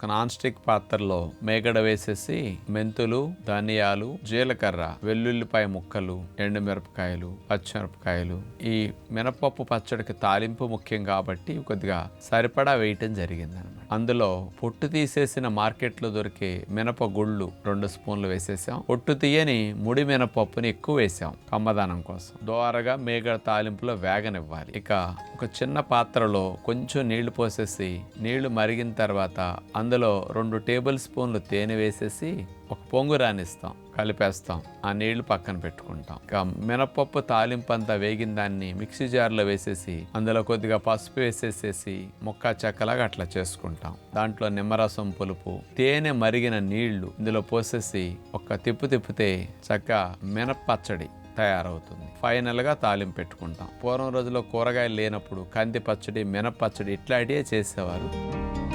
ఒక non stick పాత్రలో మేగడ వేసేసి మెంతులు ధనియాలు జీలకర్ర వెల్లుల్లిపాయ ముక్కలు ఎండుమిరపకాయలు పచ్చిమిరపకాయలు. ఈ మినపప్పు పచ్చడికి తాలింపు ముఖ్యం కాబట్టి కొద్దిగా సరిపడా వేయటం జరిగిందనమాట అందులో పొట్టు తీసేసిన మార్కెట్లో దొరికే మినప గుళ్ళు రెండు స్పూన్లు వేసేసాం. పొట్టు తీయని ముడి మినపప్పుని ఎక్కువ వేసాం కమ్మదానం కోసం. దోరగా మేగడ తాలింపులో వేగనివ్వాలి. ఇక ఒక చిన్న పాత్రలో కొంచెం నీళ్ళు పోసేసి నీళ్ళు మరిగిన తర్వాత అందులో రెండు టేబుల్ స్పూన్లు తేనె వేసేసి ఒక పొంగు రానిస్తాం కలిపేస్తాం. ఆ నీళ్ళు పక్కన పెట్టుకుంటాం. ఇక మినపప్పు తాలింపు అంతా వేగిన దాన్ని మిక్సీ జార్లో వేసేసి అందులో కొద్దిగా పసుపు వేసేసేసి ముక్క చెక్కలాగా అట్లా చేసుకుంటాం. దాంట్లో నిమ్మరసం పులుపు తేనె మరిగిన నీళ్ళు ఇందులో పోసేసి ఒక్క తిప్పు తిప్పితే చక్క మినపచ్చడి తయారవుతుంది. ఫైనల్గా తాలింపు పెట్టుకుంటాం. పూర్వం రోజుల్లో కూరగాయలు లేనప్పుడు కంది పచ్చడి మినపచ్చడి ఇట్లాంటివే చేసేవారు.